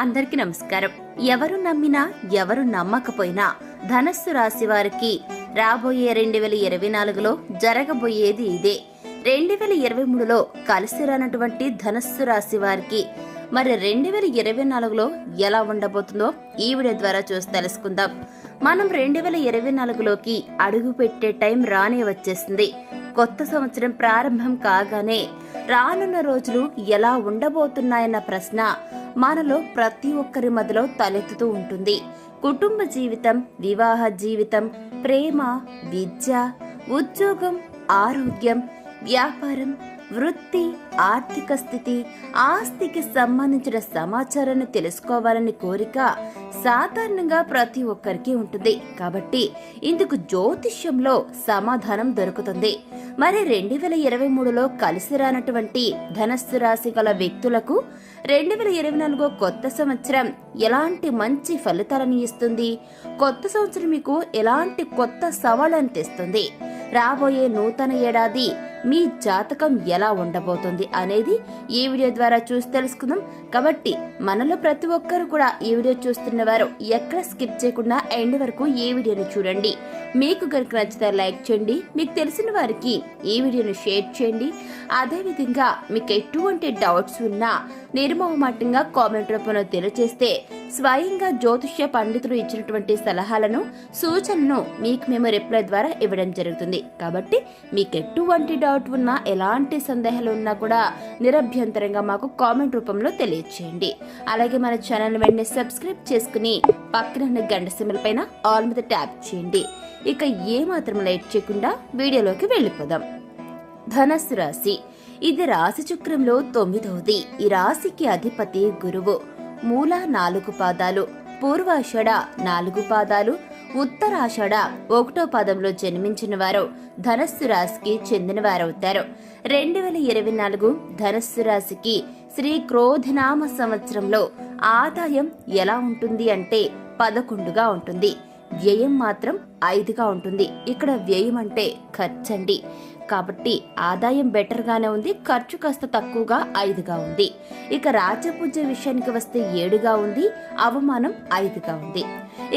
అందరికీ నమస్కారం. ఎవరు నమ్మినా ఎవరు నమ్మకపోయినా ధనస్సు రాశి వారికి రాబోయే రెండు వేల ఇరవై నాలుగులో జరగబోయేది ఇదే. రెండు వేల ఇరవై మూడులో కలిసి రానటువంటి ధనస్సు రాశి వారికి మరి రెండు వేల ఇరవై నాలుగులో ఎలా ఉండబోతుందో ఈ వీడియో ద్వారా చూసి తెలుసుకుందాం. మనం రెండు వేల ఇరవై నాలుగులోకి అడుగు పెట్టే టైం రానే వచ్చేసింది. కొత్త సంవత్సరం ప్రారంభం కాగానే రానున్న రోజులు ఎలా ఉండబోతున్నాయన్న ప్రశ్న మనలో ప్రతి ఒక్కరి మదిలో తలెత్తుతూ ఉంటుంది. కుటుంబ జీవితం వివాహ జీవితం ప్రేమ విద్య ఉద్యోగం ఆరోగ్యం వ్యాపారం వృత్తి ఆర్థిక స్థితి ఆస్తికి సంబంధించిన సమాచారాన్ని తెలుసుకోవాలని కోరిక సాధారణంగా ప్రతి ఒక్కరికి ఉంటుంది. కాబట్టి ఇందుకు జ్యోతిష్యంలో సమాధానం దొరుకుతుంది. మరి రెండు వేల ఇరవై మూడులో కలిసి రానటువంటి ధనస్సు రాశి గల వ్యక్తులకు రెండు వేల ఇరవై నాలుగో కొత్త సంవత్సరం ఎలాంటి మంచి ఫలితాలను ఇస్తుంది? కొత్త సంవత్సరం మీకు ఎలాంటి కొత్త సవాళ్ళను తెస్తుంది? రాబోయే నూతన ఏడాది మీ జాతకం ఎలా ఉండబోతుంది అనేది ఈ వీడియో ద్వారా చూసి తెలుసుకుందాం. కాబట్టి మనలో ప్రతి ఒక్కరు కూడా ఈ వీడియో చూస్తున్న వారు ఎక్కడ స్కిప్ చేయకుండా ఎండ్ వరకు ఈ వీడియోని చూడండి. మీకు కనుక నచ్చితే లైక్ చేయండి మీకు తెలిసిన వారికి ఈ వీడియోని షేర్ చేయండి. అదేవిధంగా మీకు ఎటువంటి డౌట్స్ ఉన్నా నిర్మోహమాటంగా కామెంట్ రూపంలో తెలియజేస్తే స్వయంగా జ్యోతిష్య పండితులు ఇచ్చినటువంటి సలహాలను సూచనను మీకు మేము రిప్లై ద్వారా ఇవ్వడం జరుగుతుంది. కాబట్టి మీకు ఎటువంటి డౌట్ ఉన్నా ఎలాంటి సందేహాలు ఉన్నా కూడా నిరభ్యంతరంగా మాకు కామెంట్ రూపంలో తెలియచేయండి. అలాగే మన ఛానల్ వెంటనే సబ్స్క్రైబ్ చేసుకుని పక్కన ఉన్న గంట సింబల్ పైన ఆల్ మీద ట్యాప్ చేయండి. ఇక ఏమాత్రం లైట్ చేయకుండా వీడియోలోకి వెళ్ళిపోదాం. ధనస్సు రాశి. ఇది రాశి చక్రంలో తొమ్మిదవది. ఈ రాశికి అధిపతి గురువు. మూల నాలుగు పాదాలు. పూర్వాషడ నాలుగు పాదాలు. ఉత్తరాషాఢ ఒకటో పాదంలో జన్మించిన వారు ధనస్సు రాశికి చెందిన వారవుతారు రెండు వేల ఇరవై నాలుగు ధనస్సు రాశికి శ్రీ క్రోధనామ సంవత్సరంలో ఆదాయం ఎలా ఉంటుంది అంటే పదకొండుగా ఉంటుంది. వ్యయం మాత్రం ఐదుగా ఉంటుంది. ఇక్కడ వ్యయం అంటే ఖర్చండి. కాబట్టి ఆదాయం బెటర్ గానే ఉంది ఖర్చు కాస్త తక్కువగా ఐదుగా ఉంది. ఇక రాజపూజ విషయానికి వస్తే ఏడుగా ఉంది అవమానం ఐదుగా ఉంది.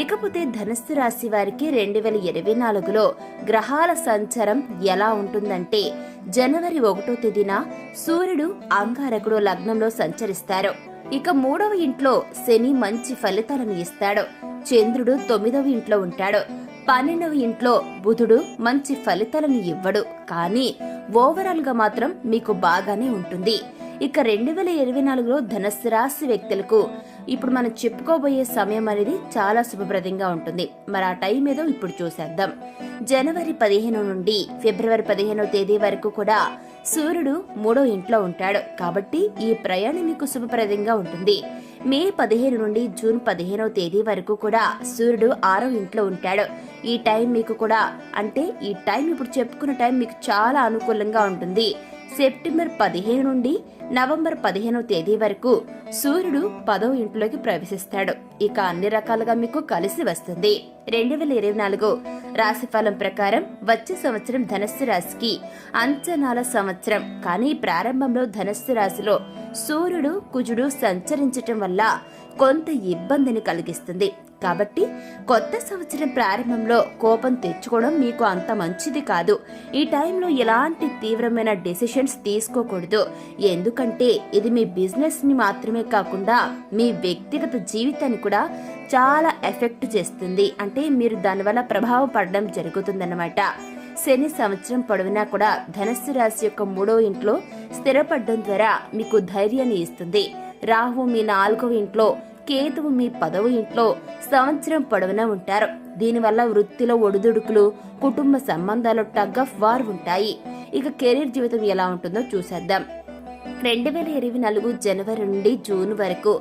ఇకపోతే ధనస్సు రాశి వారికి రెండు వేల ఇరవై నాలుగులో గ్రహాల సంచారం ఎలా ఉంటుందంటే జనవరి ఒకటో తేదీన సూర్యుడు అంగారకుడు లగ్నంలో సంచరిస్తారు. ఇక మూడవ ఇంట్లో శని మంచి ఫలితాలను ఇస్తాడు. చంద్రుడు తొమ్మిదవ ఇంట్లో ఉంటాడు. పన్నెండవ ఇంట్లో బుధుడు మంచి ఫలితాలను ఇవ్వడు. కానీ ఓవరాల్గా మాత్రం మీకు బాగానే ఉంటుంది. ఇక రెండు వేల ఇరవై నాలుగులో ధనస్సు రాశి వ్యక్తులకు ఇప్పుడు మనం చెప్పుకోబోయే సమయం అనేది చాలా శుభప్రదంగా ఉంటుంది. మరి ఆ టైం ఏదో ఇప్పుడు చూసేద్దాం. జనవరి పదిహేను నుండి ఫిబ్రవరి పదిహేనో తేదీ వరకు కూడా సూర్యుడు మూడో ఇంట్లో ఉంటాడు. కాబట్టి ఈ ప్రయాణం మీకు శుభప్రదంగా ఉంటుంది. మే పదిహేను నుండి జూన్ పదిహేనవ తేదీ వరకు కూడా సూర్యుడు ఆరో ఇంట్లో ఉంటాడు. ఈ టైం మీకు కూడా అంటే ఈ టైం ఇప్పుడు చెప్పుకున్న టైం మీకు చాలా అనుకూలంగా ఉంటుంది. సెప్టెంబర్ పదిహేను నుండి నవంబర్ పదిహేనవ తేదీ వరకు సూర్యుడు పదవ ఇంట్లోకి ప్రవేశిస్తాడు. ఇక అన్ని రకాలుగా మీకు కలిసి వస్తుంది. రెండు వేల ఇరవై నాలుగు రాశిఫలం ప్రకారం వచ్చే సంవత్సరం ధనస్సు రాశికి అంచనాల సంవత్సరం. కానీ ప్రారంభంలో ధనస్సు రాశిలో సూర్యుడు కుజుడు సంచరించటం వల్ల కొంత ఇబ్బందిని కలిగిస్తుంది. కాబట్టి కొత్త సంవత్సరం ప్రారంభంలో కోపం తెచ్చుకోవడం మీకు అంత మంచిది కాదు. ఈ టైంలో ఎలాంటి తీవ్రమైన డెసిషన్స్ తీసుకోకూడదు. ఎందుకంటే ఇది మీ బిజినెస్ని మాత్రమే కాకుండా మీ వ్యక్తిగత జీవితాన్ని కూడా చాలా ఎఫెక్ట్ చేస్తుంది. అంటే మీరు దానివల్ల ప్రభావం పడడం జరుగుతుందన్నమాట. శని సంవత్సరం పొడవునా కూడా ధనస్సు రాశి యొక్క మూడో ఇంట్లో స్థిరపడడం ద్వారా మీకు ధైర్యాన్ని ఇస్తుంది. రాహు మీ నాలుగవ ఇంట్లో కేతువు మీ పదవ ఇంట్లో సంవత్సరం పొడవునా ఉంటారు. దీనివల్ల వృత్తిలో ఒడిదుడుకులు కుటుంబ సంబంధాలు టగ్ ఆఫ్ వార్ ఉంటాయి. ఇక కెరీర్ జీవితం ఎలా ఉంటుందో చూసేద్దాం. రెండు వేల ఇరవై నాలుగు జనవరి నుండి జూన్ వరకు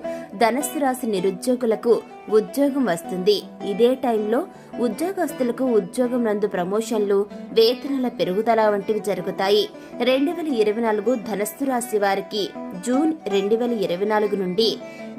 ధనస్సు రాశి నిరుద్యోగులకు ఉద్యోగం వస్తుంది. ఇదే టైంలో ఉద్యోగస్తులకు ఉద్యోగం నందు ప్రమోషన్లు వేతనాల పెరుగుదల వంటివి జరుగుతాయి. రెండు వేల ఇరవై నాలుగు ధనస్సు రాశి వారికి జూన్ రెండు వేల ఇరవై నాలుగు నుండి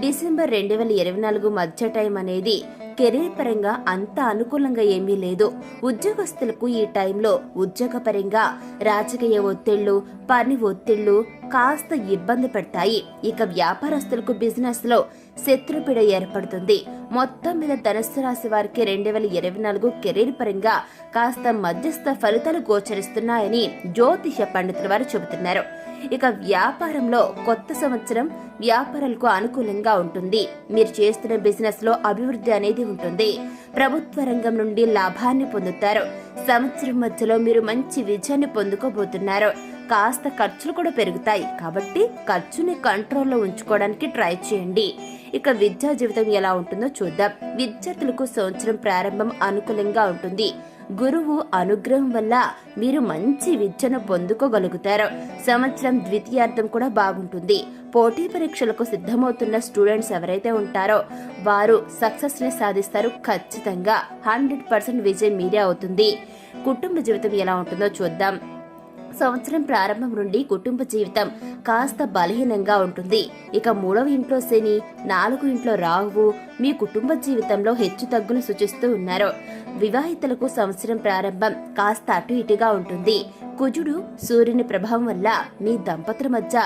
డిసెంబర్ రెండు వేల ఇరవై నాలుగు మధ్య టైం అనేది కెరీర్ పరంగా అంత అనుకూలంగా ఏమీ లేదు. ఉద్యోగస్తులకు ఈ టైంలో ఉద్యోగపరంగా రాజకీయ ఒత్తిళ్ళు పని ఒత్తిళ్ళు కాస్త ఇబ్బంది పెడతాయి. ఇక వ్యాపారస్తులకు బిజినెస్లో శత్రుపీడ ఏర్పడుతుంది. మొత్తం మీద ధనుస్సు రాశి వారికి రెండు వేల ఇరవై నాలుగు కెరీర్ పరంగా కాస్త మధ్యస్థ ఫలితాలు గోచరిస్తున్నాయని జ్యోతిష పండితుల వారు చెబుతున్నారు. ఇక వ్యాపారంలో కొత్త సంవత్సరం వ్యాపారాలకు అనుకూలంగా ఉంటుంది. మీరు చేస్తున్న బిజినెస్లో అభివృద్ధి అనేది ఉంటుంది. ప్రభుత్వ రంగం నుండి లాభాన్ని పొందుతారు. సంవత్సరం మధ్యలో మీరు మంచి విజయాన్ని పొందుకోబోతున్నారు. కాస్త ఖర్చులు కూడా పెరుగుతాయి. కాబట్టి ఖర్చుని కంట్రోల్లో ఉంచుకోవడానికి ట్రై చేయండి. ఇక విద్యా జీవితం ఎలా ఉంటుందో చూద్దాం. విద్యార్థులకు సంవత్సరం ప్రారంభం అనుకూలంగా ఉంటుంది. గురువు అనుగ్రహం వల్ల మీరు మంచి విద్యను పొందుకోగలుగుతారు. సంవత్సరం ద్వితీయార్థం కూడా బాగుంటుంది. పోటీ పరీక్షలకు సిద్ధమవుతున్న స్టూడెంట్స్ ఎవరైతే ఉంటారో వారు సక్సెస్ని సాధిస్తారు ఖచ్చితంగా. హండ్రెడ్ పర్సెంట్ విజయం మీరే అవుతుంది. కుటుంబ జీవితం ఎలా ఉంటుందో చూద్దాం. సంవత్సరం ప్రారంభం నుండి కుటుంబ జీవితం కాస్త బలహీనంగా ఉంటుంది. ఇక మూడవ ఇంట్లో శని నాలుగు ఇంట్లో రాహువు మీ కుటుంబ జీవితంలో హెచ్చు తగ్గులు సూచిస్తూ ఉన్నారు. వివాహితులకు సంవత్సరం ప్రారంభం కాస్త అటు ఇటుగా ఉంటుంది. కుజుడు సూర్యుని ప్రభావం వల్ల మీ దంపతుల మధ్య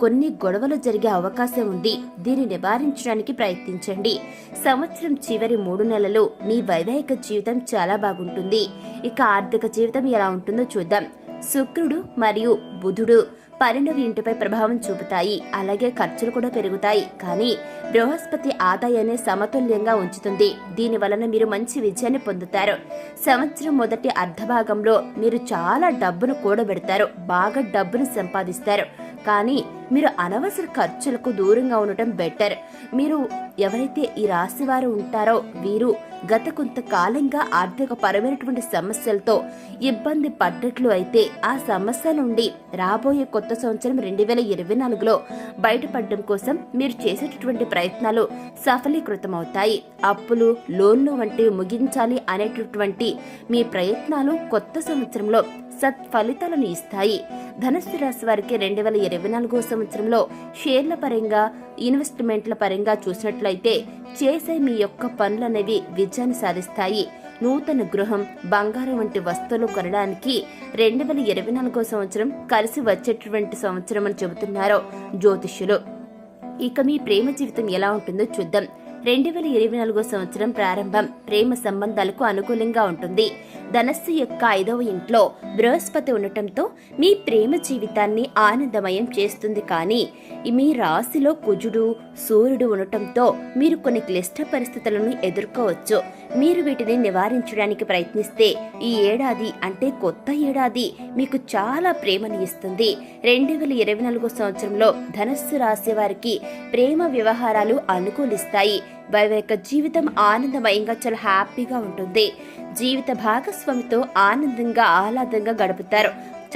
కొన్ని గొడవలు జరిగే అవకాశం ఉంది. దీన్ని నివారించడానికి ప్రయత్నించండి. సంవత్సరం చివరి మూడు నెలలు మీ వైవాహిక జీవితం చాలా బాగుంటుంది. ఇక ఆర్థిక జీవితం ఎలా ఉంటుందో చూద్దాం. శుక్రుడు మరియు బుధుడు పన్నెండవ ఇంటిపై ప్రభావం చూపుతాయి. అలాగే ఖర్చులు కూడా పెరుగుతాయి. కానీ బృహస్పతి ఆదాయాన్ని సమతుల్యంగా ఉంచుతుంది. దీని వలన మీరు మంచి విజయాన్ని పొందుతారు. సంవత్సరం మొదటి అర్ధభాగంలో మీరు చాలా డబ్బును కూడబెడతారు. బాగా డబ్బును సంపాదిస్తారు. కానీ మీరు అనవసర ఖర్చులకు దూరంగా ఉండటం బెటర్. మీరు ఎవరైతే ఈ రాశి వారు ఉంటారో వీరు గత కొంతకాలంగా ఆర్థిక పరమైనటువంటి సమస్యలతో ఇబ్బంది పడ్డట్లు అయితే ఆ సమస్య నుండి రాబోయే కొత్త సంవత్సరం రెండు వేల ఇరవై నాలుగులో బయటపడడం కోసం మీరు చేసేటటువంటి ప్రయత్నాలు సఫలీకృతమవుతాయి. అప్పులు లోన్లు వంటివి ముగించాలి అనేటటువంటి మీ ప్రయత్నాలు కొత్త సంవత్సరంలో సత్ఫలితాలను ఇస్తాయి. ధనుస్సు రాశి వారికి రెండు వేల ఇరవై నాలుగో సంవత్సరంలో షేర్ల పరంగా ఇన్వెస్ట్మెంట్ల పరంగా చూసినట్లయితే చేసే మీ యొక్క పనులనేవి విజయాన్ని సాధిస్తాయి. నూతన గృహం బంగారం వంటి వస్తువులు కొనడానికి రెండు వేల ఇరవై నాలుగో సంవత్సరం కలిసి వచ్చేటువంటి సంవత్సరం అని చెబుతున్నారు జ్యోతిష్యులు. ఇక మీ ప్రేమ జీవితం ఎలా ఉంటుందో చూద్దాం. రెండు వేల ఇరవై నాలుగో సంవత్సరం ప్రారంభం. ప్రేమ సంబంధాలకు అనుకూలంగా ఉంటుంది. ధనస్సు యొక్క ఐదవ ఇంట్లో బృహస్పతి ఉండటంతో మీ ప్రేమ జీవితాన్ని ఆనందమయం చేస్తుంది. కానీ మీ రాశిలో కుజుడు సూర్యుడు ఉండటంతో మీరు కొన్ని క్లిష్ట పరిస్థితులను ఎదుర్కోవచ్చు. మీరు వీటిని నివారించడానికి ప్రయత్నిస్తే ఈ ఏడాది అంటే కొత్త ఏడాది మీకు చాలా ప్రేమని ఇస్తుంది. రెండు వేల ఇరవై నాలుగో సంవత్సరంలో ధనస్సు రాశి వారికి ప్రేమ వ్యవహారాలు అనుకూలిస్తాయి. వైవాహిక జీవితం ఆనందమయంగా చాలా హ్యాపీగా ఉంటుంది. జీవిత భాగస్వామితో ఆనందంగా ఆహ్లాదంగా గడుపుతారు.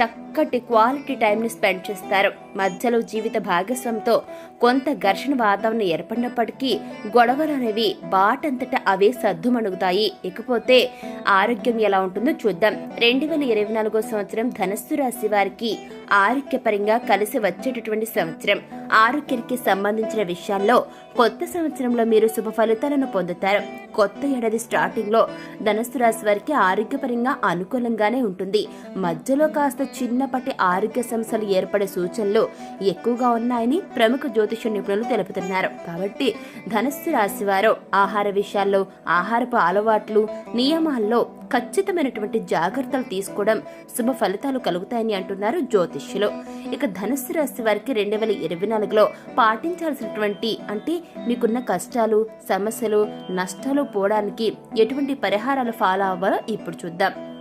చక్కటి క్వాలిటీ టైంని స్పెండ్ చేస్తారు. మధ్యలో జీవిత భాగస్వామితో కొంత ఘర్షణ వాతావరణం ఏర్పడినప్పటికీ గొడవలు అనేవి బాటంతట అవే సర్దుమణుగుతాయి. ఇకపోతే ఆరోగ్యం ఎలా ఉంటుందో చూద్దాం. రెండు వేల ఇరవై నాలుగో సంవత్సరం ధనస్సు రాశి వారికి ఆరోగ్యపరంగా కలిసి వచ్చేటటువంటి సంవత్సరం. ఆరోగ్యానికి సంబంధించిన విషయాల్లో కొత్త సంవత్సరంలో మీరు శుభ ఫలితాలను పొందుతారు. కొత్త ఏడాది స్టార్టింగ్లో ధనస్సు రాశి వారికి ఆరోగ్యపరంగా అనుకూలంగానే ఉంటుంది. మధ్యలో కాస్త చిన్నపాటి ఆరోగ్య సమస్యలు ఏర్పడే సూచనలు ఎక్కువగా ఉన్నాయని ప్రముఖ జ్యోతిష నిపుణులు తెలుపుతున్నారు. కాబట్టి ధనస్సు రాశి వారు ఆహార విషయాల్లో ఆహారపు అలవాట్లు నియమాల్లో ఖచ్చితమైనటువంటి జాగ్రత్తలు తీసుకోవడం శుభ ఫలితాలు కలుగుతాయని అంటున్నారు జ్యోతిష్యులు. ఇక ధనుస్సు రాశి వారికి రెండు వేల ఇరవై నాలుగులో పాటించాల్సినటువంటి అంటే మీకున్న కష్టాలు సమస్యలు నష్టాలు పోవడానికి ఎటువంటి పరిహారాలు ఫాలో అవ్వాలో ఇప్పుడు చూద్దాం.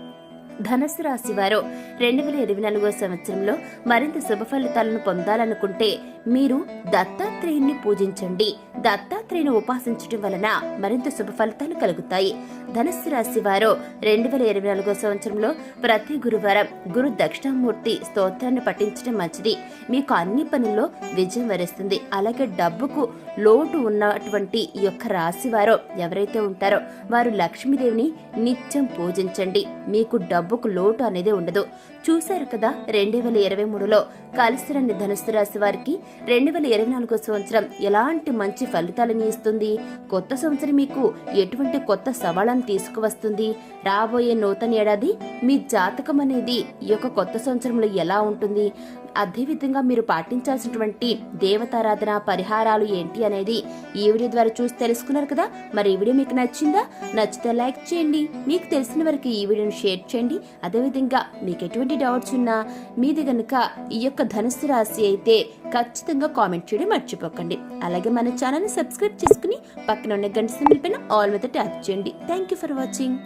ధనస్సు రాశి వారు రెండు వేల ఇరవై నాలుగో సంవత్సరంలో మరింత శుభ ఫలితాలను పొందాలనుకుంటే మీరు దత్తాత్రేయుని పూజించండి. దత్తాత్రేయుని ఉపాసించడం వలన మరింత శుభ ఫలితాలు కలుగుతాయి. ధనస్సు రాశి వారు రెండు వేల ఇరవై నాలుగో సంవత్సరంలో ప్రతి గురువారం గురు దక్షిణామూర్తి స్తోత్రాన్ని పఠించడం మంచిది. మీకు అన్ని పనుల్లో విజయం వరిస్తుంది. అలాగే డబ్బుకు లోటు ఉన్నటువంటి ఈ యొక్క రాశి వారు ఎవరైతే ఉంటారో వారు లక్ష్మీదేవిని నిత్యం పూజించండి. మీకు డబ్బు డబ్బుకు లోటు అనేది ఉండదు. చూశారు కదా రెండు వేల ఇరవై మూడులో కలిసిరండి ధనుసు రాశి వారికి రెండు వేల ఇరవై నాలుగో సంవత్సరం ఎలాంటి మంచి ఫలితాలను ఇస్తుంది? కొత్త సంవత్సరం మీకు ఎటువంటి కొత్త సవాళ్ళను తీసుకువస్తుంది? రాబోయే నూతన ఏడాది మీ జాతకం అనేది ఈ యొక్క కొత్త సంవత్సరంలో ఎలా ఉంటుంది? అదేవిధంగా మీరు పాటించాల్సినటువంటి దేవతారాధన పరిహారాలు ఏంటి అనేది ఈ వీడియో ద్వారా చూసి తెలుసుకున్నారు కదా. మరి ఈ వీడియో మీకు నచ్చిందా? నచ్చితే లైక్ చేయండి. మీకు తెలిసిన వరకు ఈ వీడియోని షేర్ చేయండి. అదేవిధంగా మీకు ఎటువంటి డౌట్స్ ఉన్నా మీది గనుక ఈ యొక్క ధనుసు రాశి అయితే ఖచ్చితంగా కామెంట్ చేయడం మర్చిపోకండి. అలాగే మన ఛానల్ని సబ్స్క్రైబ్ చేసుకుని పక్కన ఉన్న గంట సింబల్ ఆల్ మీద ట్యాప్ చేయండి. Thank you for watching